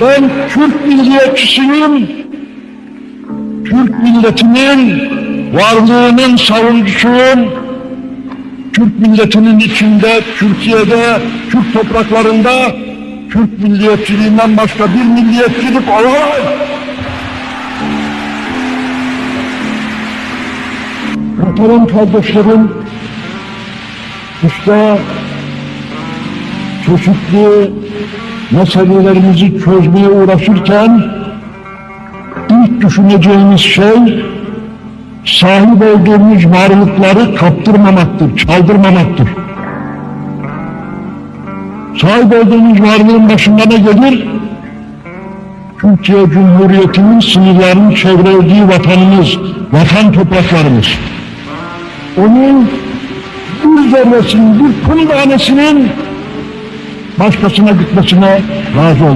Ben Türk milliyetçisiyim. Türk milletinin varlığının savunucusuyum. Türk milletinin içinde, Türkiye'de, Türk topraklarında Türk milliyetçiliğinden başka bir milliyetçilik olamaz. Muhterem kardeşlerim, işte çeşitli meselelerimizi çözmeye uğraşırken ilk düşüneceğimiz şey sahip olduğumuz varlıkları kaptırmamaktır, çaldırmamaktır. Sahip olduğumuz varlığın başında ne gelir? Türkiye Cumhuriyeti'nin sınırlarının çevrelediği vatanımız, vatan topraklarımız. Onun bir zerresinin, bir pul tanesinin başkasına gitmesine razı ol.